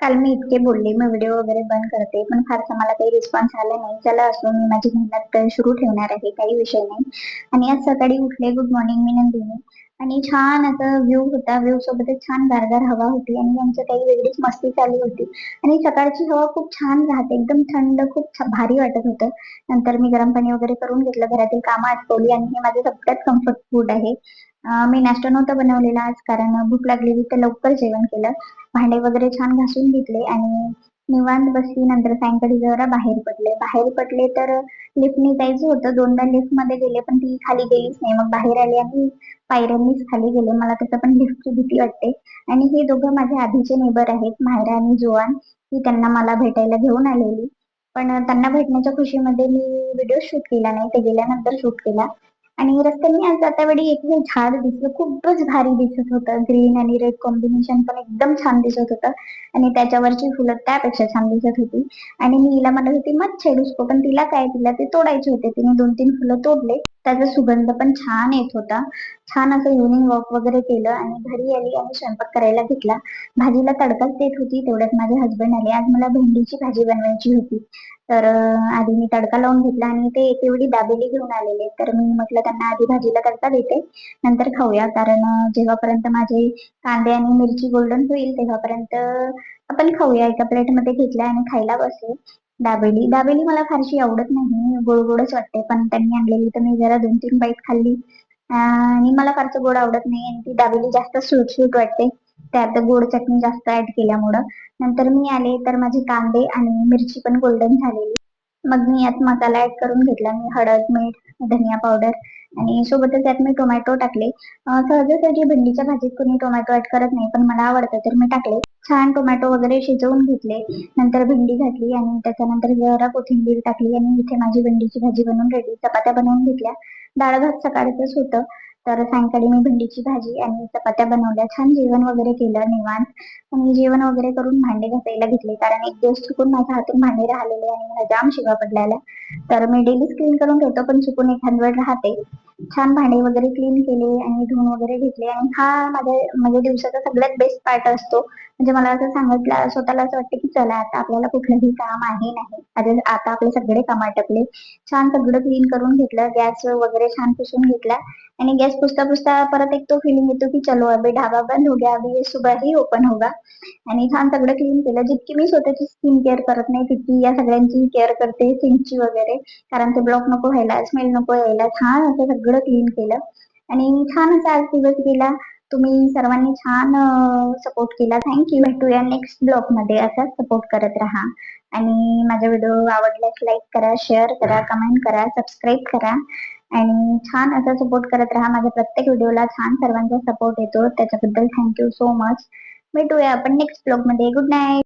काल मी इतके बोलले मी व्हिडिओ वगैरे बंद करते. पण फारसा मला काही रिस्पॉन्स आला नाही. चला असो मी माझी मेहनत सुरू ठेवणार आहे काही विषय नाही. आणि आज सकाळी उठले गुड मॉर्निंग मी नंदिनी आणि छान असं व्ह्यू होता. व्ह्यू सोबतच छान गारगार हवा होती आणि आमचं काही वेगळीच मस्ती चालू होती. आणि सकाळची हवा खूप छान राहते. एकदम थंड खूप भारी वाटत होतं. नंतर मी गरम पाणी वगैरे करून घेतलं. घरातील कामं आटवली आणि हे माझं सगळ्यात कम्फर्ट फूड आहे. मी नाश्ता नव्हता बनवलेला आज कारण भूक लागलेली तर लवकर जेवण केलं. भांडे वगैरे छान घासून घेतले आणि निवांत बसली. नंतर सायंकाळी जरा बाहेर पडले. बाहेर पडले तर लिफ्टने जायचं होतं. दोनदा लिफ्टमध्ये गेले पण ती खाली गेलीच नाही. मग बाहेर आले आणि पायऱ्यांनीच खाली गेले. मला तसं पण लिफ्टची भीती वाटते. आणि हे दोघं माझे आधीचे नेबर आहेत मायरा आणि जोवान. ही त्यांना मला भेटायला घेऊन आलेली. पण त्यांना भेटण्याच्या खुशीमध्ये मी व्हिडिओ शूट केला नाही. ते गेल्यानंतर शूट केला. आणि रस्त्याने आज जाता वेळी एक झाड दिसलं खूपच भारी दिसत होतं. ग्रीन आणि रेड कॉम्बिनेशन पण एकदम छान दिसत होतं. आणि त्याच्यावरची फुलं त्यापेक्षा छान दिसत होती. आणि मी हिला म्हणत होती मत छेडूस पण तिला काय तिला ते तोडायचे होते. तिने दोन तीन फुलं तोडले. त्याचा सुगंध पण छान येत होता. छान असं इव्हनिंग वॉक वगैरे केलं आणि घरी आली आणि स्वयंपाक करायला घेतला. भाजीला तडकाच देत होती तेवढ्यात माझे हसबंड आले. आज मला भेंडीची भाजी बनवायची होती. तर आधी मी तडका लावून घेतला आणि ते तेवढी दाबेली घेऊन आलेले. तर मी म्हटलं त्यांना आधी भाजीला तडका देते. नंतर खाऊया. कारण जेव्हापर्यंत माझे कांदे आणि मिरची गोल्डन होईल तेव्हापर्यंत आपण खाऊया. एका प्लेटमध्ये घेतल्या आणि खायला बसले. दाबेली. दाबेली मला फारशी आवडत नाही. गोड गोडच वाटते पण त्यांनी आणलेली तर मी जरा दोन तीन बाईट खाल्ली. आणि मला फारसं गोड आवडत नाही आणि ती दाबेली जास्त सुट वाटते. त्यात गोड चटणी जास्त ऍड केल्यामुळं. नंतर मी आले तर माझे कांदे आणि मिरची पण गोल्डन झालेली. मग मी यात मसाला ऍड करून घेतला. मी हळद मीठ धनिया पावडर आणि सोबतच त्यात मी टोमॅटो टाकले. सहजासहजी भेंडीच्या भाजीत कोणी टोमॅटो ऍड करत नाही पण मला आवडतं तर मी टाकले. छान टोमॅटो वगैरे शिजवून घेतले नंतर भेंडी घातली आणि त्याच्यानंतर जरा कोथिंबीर टाकली आणि इथे माझी भेंडीची भाजी बनवून रेडी चपात्या बनवून घेतल्या. डाळ भात सकाळचंच होतं तर सायंकाळी मी भेंडीची भाजी आणि चपात्या बनवल्या. छान जेवण वगैरे केलं निवांत. मी जेवण वगैरे करून भांडे घासायला घेतले. कारण एक दिवस चुकून माझ्या हातून भांडे राहिलेले आणि मला जाम शिवा पडलेल्या. तर मी डेली क्लीन करून ठेवतो पण चुकून एखाद वेळ राहते. छान भांडे वगैरे क्लीन केले आणि धुवून वगैरे घेतले. आणि हा माझ्या माझ्या दिवसाचा सगळ्यात बेस्ट पार्ट असतो. म्हणजे मला असं सांगितलं स्वतःला असं वाटतं की चला आता आपल्याला कुठलंही काम आहे नाही. आता आपले सगळे कमाटपले छान सगळं क्लीन करून घेतलं गॅस वगैरे छान पुसून घेतला. आणि गॅस पुसता पुसता परत एक तो फिलिंग येतो की चलो अभि ढाबा बंद हो गया अभि सुबह ही ओपन होगा. आणि छान सगळं क्लीन केलं. जितकी मी स्वतःची स्किन केअर करत नाही तितकी या सगळ्यांची केअर करते सिंकची वगैरे. कारण ते ब्लॉक नको व्हायला स्मेल नको यायला. छान असं सगळं क्लीन केलं. आणि छान असा आज दिवस गेला. तुम्ही सर्वांनी छान सपोर्ट केला. थँक्यू भेटूया नेक्स्ट ब्लॉगमध्ये. असाच सपोर्ट करत राहा. आणि माझा व्हिडिओ आवडल्यास लाईक करा शेअर करा कमेंट करा सबस्क्राईब करा. आणि छान असा सपोर्ट करत राहा. माझ्या प्रत्येक व्हिडिओला छान सर्वांचा सपोर्ट येतो. त्याच्याबद्दल थँक्यू सो मच भेटूया आपण नेक्स्ट ब्लॉगमध्ये. Good night